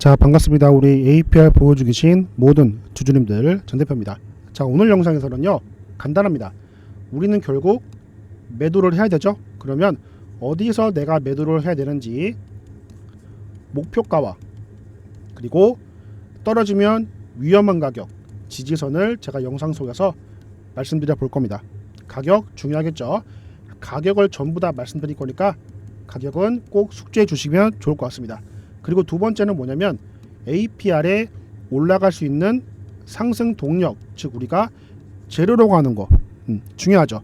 자 반갑습니다. 우리 APR 보여주 계신 모든 주주님들 전 대표입니다. 자 오늘 영상에서는요 간단합니다. 우리는 결국 매도를 해야 되죠. 그러면 어디서 내가 매도를 해야 되는지 목표가와 그리고 떨어지면 위험한 가격 지지선을 제가 영상 속에서 말씀드려 볼 겁니다. 가격 중요하겠죠. 가격을 전부 다 말씀드릴 거니까 가격은 꼭 숙지해 주시면 좋을 것 같습니다. 그리고 두 번째는 뭐냐면 APR에 올라갈 수 있는 상승 동력, 즉 우리가 재료로 가는 거 음, 중요하죠.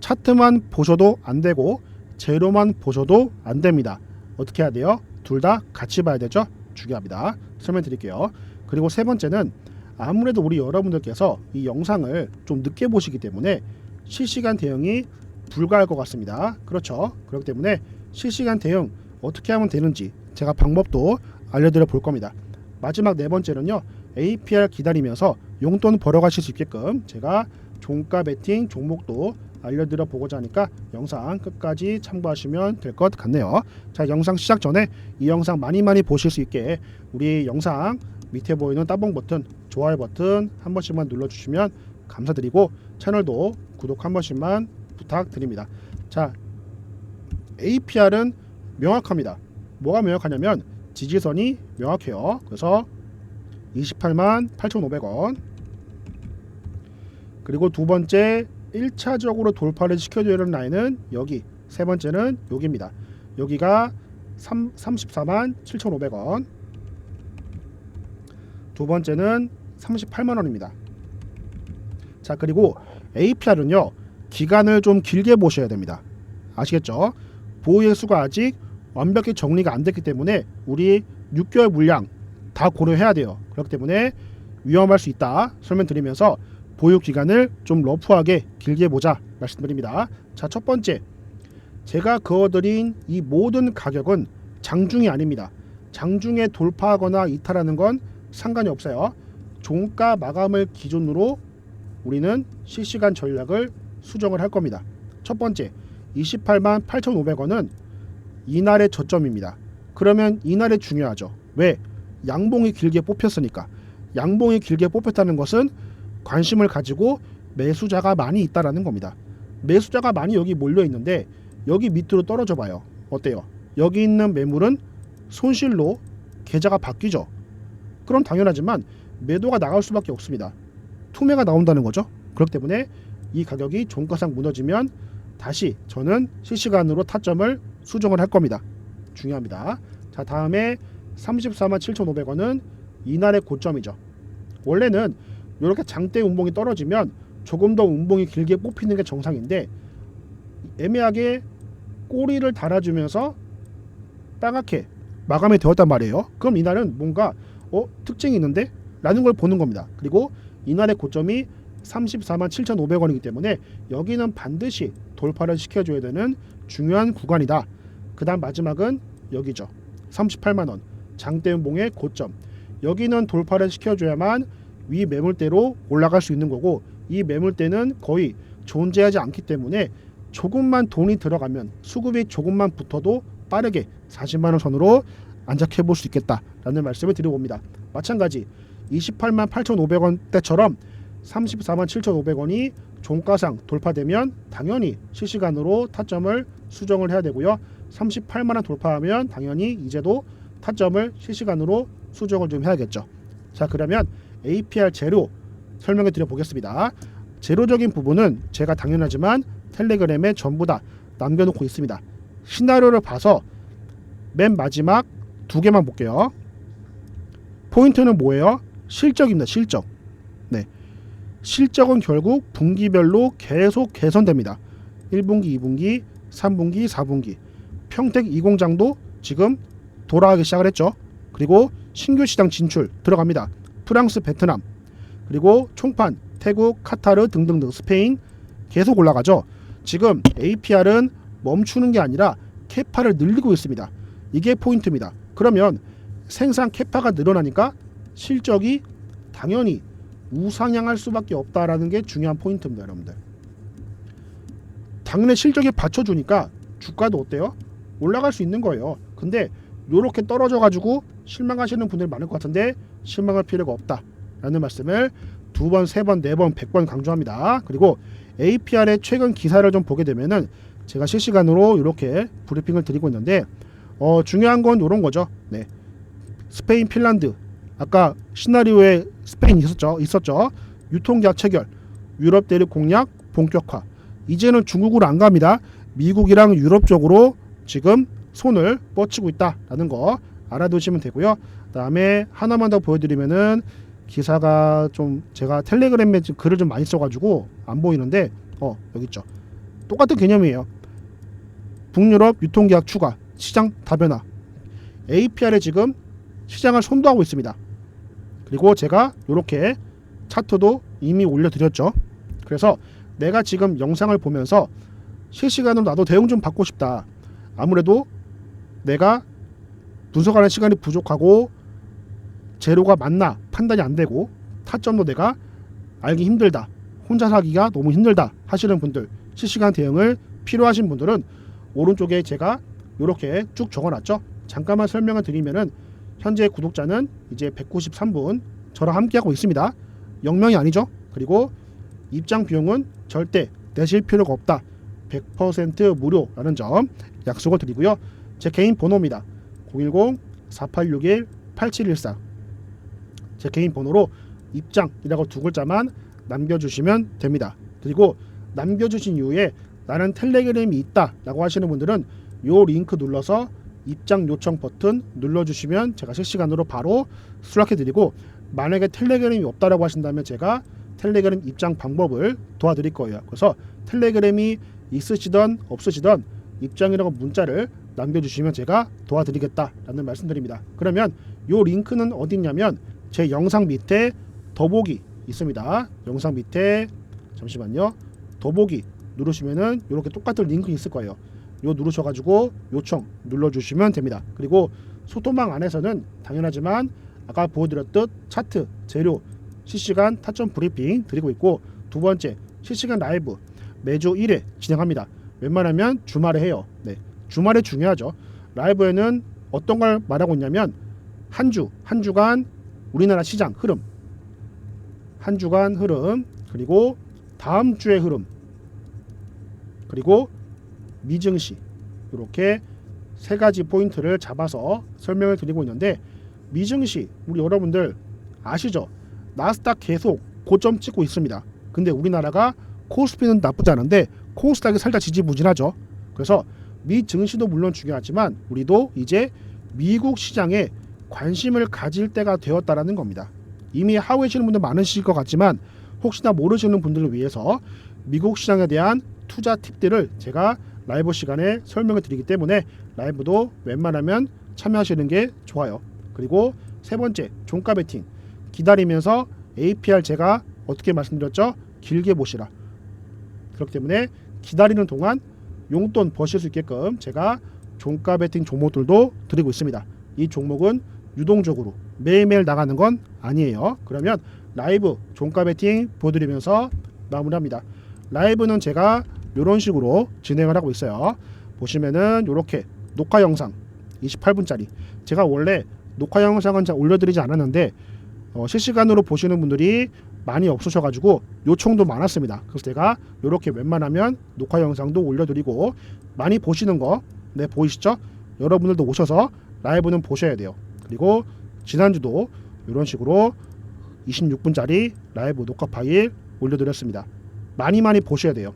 차트만 보셔도 안 되고 재료만 보셔도 안 됩니다. 어떻게 해야 돼요? 둘 다 같이 봐야 되죠. 중요합니다. 설명 드릴게요. 그리고 세 번째는 아무래도 우리 여러분들께서 이 영상을 좀 늦게 보시기 때문에 실시간 대응이 불가할 것 같습니다. 그렇죠. 그렇기 때문에 실시간 대응 어떻게 하면 되는지 제가 방법도 알려드려 볼 겁니다. 마지막 네 번째는요. APR 기다리면서 용돈 벌어가실 수 있게끔 제가 종가 베팅 종목도 알려드려 보고자 하니까 영상 끝까지 참고하시면 될 것 같네요. 자 영상 시작 전에 이 영상 많이 많이 보실 수 있게 우리 영상 밑에 보이는 따봉 버튼 좋아요 버튼 한 번씩만 눌러주시면 감사드리고 채널도 구독 한 번씩만 부탁드립니다. 자 APR은 명확합니다. 뭐가 명확하냐면 지지선이 명확해요. 그래서 28만 8,500원. 그리고 두 번째 1차적으로 돌파를 시켜줘야 되는 라인은 여기. 세 번째는 여기입니다. 여기가 3, 34만 7,500원. 두 번째는 38만 원입니다. 자, 그리고 APR은요. 기간을 좀 길게 보셔야 됩니다. 아시겠죠? 보유의 수가 아직 완벽히 정리가 안 됐기 때문에 우리 6개월 물량 다 고려해야 돼요. 그렇기 때문에 위험할 수 있다 설명드리면서 보유 기간을 좀 러프하게 길게 보자 말씀드립니다. 자, 첫 번째. 제가 그어드린 이 모든 가격은 장중이 아닙니다. 장중에 돌파하거나 이탈하는 건 상관이 없어요. 종가 마감을 기준으로 우리는 실시간 전략을 수정을 할 겁니다. 첫 번째, 28만 8,500원은 이날의 저점입니다. 그러면 이날이 중요하죠. 왜? 양봉이 길게 뽑혔으니까. 양봉이 길게 뽑혔다는 것은 관심을 가지고 매수자가 많이 있다라는 겁니다. 매수자가 많이 여기 몰려 있는데 여기 밑으로 떨어져 봐요. 어때요? 여기 있는 매물은 손실로 계좌가 바뀌죠. 그럼 당연하지만 매도가 나갈 수밖에 없습니다. 투매가 나온다는 거죠. 그렇기 때문에 이 가격이 종가상 무너지면 다시 저는 실시간으로 타점을 수정을 할 겁니다. 중요합니다. 자 다음에 34만 7,500원은 이날의 고점이죠. 원래는 이렇게 장대 운봉이 떨어지면 조금 더 운봉이 길게 뽑히는 게 정상인데 애매하게 꼬리를 달아주면서 빨갛게 마감이 되었단 말이에요. 그럼 이날은 뭔가 어 특징이 있는데? 라는 걸 보는 겁니다. 그리고 이날의 고점이 34만 7,500원이기 때문에 여기는 반드시 돌파를 시켜줘야 되는 중요한 구간이다. 그 다음 마지막은 여기죠. 38만 원 장대음봉의 고점. 여기는 돌파를 시켜줘야만 위 매물대로 올라갈 수 있는 거고 이 매물대는 거의 존재하지 않기 때문에 조금만 돈이 들어가면 수급이 조금만 붙어도 빠르게 40만 원 선으로 안착해 볼 수 있겠다라는 말씀을 드리고 옵니다. 마찬가지 28만 8,500원 대처럼 34만 7,500원이 종가상 돌파되면 당연히 실시간으로 타점을 수정을 해야 되고요. 38만 원 돌파하면 당연히 이제도 타점을 실시간으로 수정을 좀 해야겠죠. 자 그러면 APR 재료 설명해 드려 보겠습니다. 재료적인 부분은 제가 당연하지만 텔레그램에 전부 다 남겨놓고 있습니다. 시나리오를 봐서 맨 마지막 두 개만 볼게요. 포인트는 뭐예요? 실적입니다. 실적. 네. 실적은 결국 분기별로 계속 개선됩니다. 1분기, 2분기, 3분기, 4분기. 평택 2공장도 지금 돌아가기 시작을 했죠. 그리고 신규 시장 진출 들어갑니다. 프랑스, 베트남. 그리고 총판, 태국, 카타르 등등등 스페인 계속 올라가죠. 지금 APR은 멈추는 게 아니라 캐파를 늘리고 있습니다. 이게 포인트입니다. 그러면 생산 캐파가 늘어나니까 실적이 당연히 우상향할 수밖에 없다라는 게 중요한 포인트입니다, 여러분들. 당연히 실적이 받쳐주니까 주가도 어때요? 올라갈 수 있는 거예요. 근데 요렇게 떨어져 가지고 실망하시는 분들이 많을 것 같은데 실망할 필요가 없다라는 말씀을 두 번, 세 번, 네 번, 백 번 강조합니다. 그리고 APR의 최근 기사를 좀 보게 되면은 제가 실시간으로 이렇게 브리핑을 드리고 있는데 어, 중요한 건 이런 거죠. 네. 스페인, 핀란드 아까 시나리오에 스페인 있었죠. 있었죠. 유통계약 체결, 유럽 대륙 공략 본격화. 이제는 중국으로 안 갑니다. 미국이랑 유럽 쪽으로 지금 손을 뻗치고 있다라는 거 알아두시면 되고요. 그다음에 하나만 더 보여드리면은 기사가 좀 제가 텔레그램에 지금 글을 좀 많이 써가지고 안 보이는데 어 여기 있죠. 똑같은 개념이에요. 북유럽 유통계약 추가, 시장 다변화. APR에 지금 시장을 선도하고 있습니다. 그리고 제가 이렇게 차트도 이미 올려드렸죠. 그래서 내가 지금 영상을 보면서 실시간으로 나도 대응 좀 받고 싶다. 아무래도 내가 분석하는 시간이 부족하고 재료가 맞나 판단이 안 되고 타점도 내가 알기 힘들다. 혼자 사기가 너무 힘들다 하시는 분들 실시간 대응을 필요하신 분들은 오른쪽에 제가 이렇게 쭉 적어놨죠. 잠깐만 설명을 드리면은 현재 구독자는 이제 193분 저랑 함께하고 있습니다. 0명이 아니죠. 그리고 입장 비용은 절대 내실 필요가 없다. 100% 무료라는 점 약속을 드리고요. 제 개인 번호입니다. 010-4861-8714. 제 개인 번호로 입장이라고 두 글자만 남겨주시면 됩니다. 그리고 남겨주신 이후에 나는 텔레그램이 있다 라고 하시는 분들은 요 링크 눌러서 입장 요청 버튼 눌러주시면 제가 실시간으로 바로 수락해드리고 만약에 텔레그램이 없다라고 하신다면 제가 텔레그램 입장 방법을 도와드릴 거예요. 그래서 텔레그램이 있으시던 없으시던 입장이라고 문자를 남겨주시면 제가 도와드리겠다라는 말씀드립니다. 그러면 요 링크는 어디 있냐면 제 영상 밑에 더보기 있습니다. 영상 밑에 잠시만요. 더보기 누르시면은 이렇게 똑같은 링크 있을 거예요. 요 누르셔가지고 요청 눌러주시면 됩니다. 그리고 소통방 안에서는 당연하지만 아까 보여드렸듯 차트, 재료, 실시간 타점 브리핑 드리고 있고 두 번째 실시간 라이브 매주 1회 진행합니다. 웬만하면 주말에 해요. 네, 주말에 중요하죠. 라이브에는 어떤 걸 말하고 있냐면 한 주, 한 주간 우리나라 시장 흐름, 한 주간 흐름, 그리고 다음 주의 흐름, 그리고 미증시 이렇게 세 가지 포인트를 잡아서 설명을 드리고 있는데 미증시 우리 여러분들 아시죠? 나스닥 계속 고점 찍고 있습니다. 근데 우리나라가 코스피는 나쁘지 않은데 코스닥이 살짝 지지부진하죠. 그래서 미 증시도 물론 중요하지만 우리도 이제 미국 시장에 관심을 가질 때가 되었다라는 겁니다. 이미 하고 계시는 분들 많으실 것 같지만 혹시나 모르시는 분들을 위해서 미국 시장에 대한 투자 팁들을 제가 라이브 시간에 설명을 드리기 때문에 라이브도 웬만하면 참여하시는 게 좋아요. 그리고 세 번째 종가 베팅 기다리면서 APR 제가 어떻게 말씀드렸죠? 길게 보시라. 그렇기 때문에 기다리는 동안 용돈 버실 수 있게끔 제가 종가 베팅 종목들도 드리고 있습니다. 이 종목은 유동적으로 매일매일 나가는 건 아니에요. 그러면 라이브 종가 베팅 보여드리면서 마무리합니다. 라이브는 제가 이런 식으로 진행을 하고 있어요. 보시면은 이렇게 녹화 영상 28분짜리 제가 원래 녹화 영상은 잘 올려드리지 않았는데 어, 실시간으로 보시는 분들이 많이 없으셔가지고 요청도 많았습니다. 그래서 제가 이렇게 웬만하면 녹화 영상도 올려드리고 많이 보시는 거, 네 보이시죠? 여러분들도 오셔서 라이브는 보셔야 돼요. 그리고 지난주도 이런 식으로 26분짜리 라이브 녹화 파일 올려드렸습니다. 많이 많이 보셔야 돼요.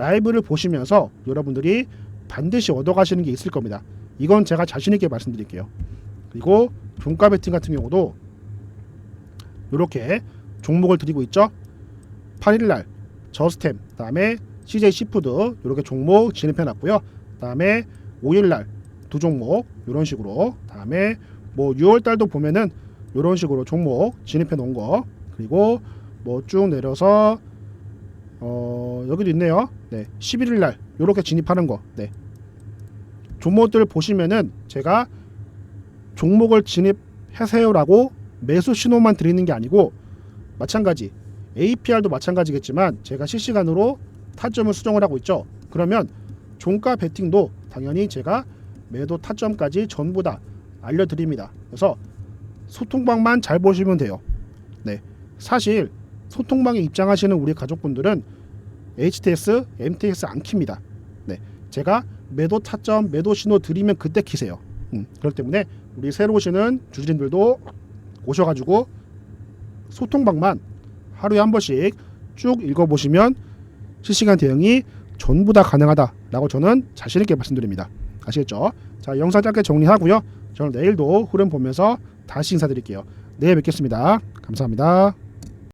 라이브를 보시면서 여러분들이 반드시 얻어가시는 게 있을 겁니다. 이건 제가 자신 있게 말씀드릴게요. 그리고 종가 베팅 같은 경우도 이렇게 종목을 드리고 있죠. 8일날 저스템, 다음에 CJ 시푸드 이렇게 종목 진입해 놨고요. 다음에 5일날 두 종목 이런 식으로 다음에 뭐 6월달도 보면은 이런 식으로 종목 진입해 놓은 거 그리고 뭐 쭉 내려서 어 여기도 있네요. 네, 11일 날 이렇게 진입하는 거. 네. 종목들 보시면은 제가 종목을 진입하세요라고 매수 신호만 드리는 게 아니고 마찬가지 APR도 마찬가지겠지만 제가 실시간으로 타점을 수정을 하고 있죠. 그러면 종가 베팅도 당연히 제가 매도 타점까지 전부 다 알려드립니다. 그래서 소통방만 잘 보시면 돼요. 네, 사실 소통방에 입장하시는 우리 가족분들은 HTS, MTS 안 킵니다. 네, 제가 매도 타점, 매도 신호 드리면 그때 키세요. 음, 그렇기 때문에 우리 새로 오시는 주주님들도 오셔가지고 소통방만 하루에 한 번씩 쭉 읽어보시면 실시간 대응이 전부 다 가능하다라고 저는 자신 있게 말씀드립니다. 아시겠죠? 자 영상 짧게 정리하고요. 저는 내일도 흐름 보면서 다시 인사드릴게요. 내일 뵙겠습니다. 감사합니다.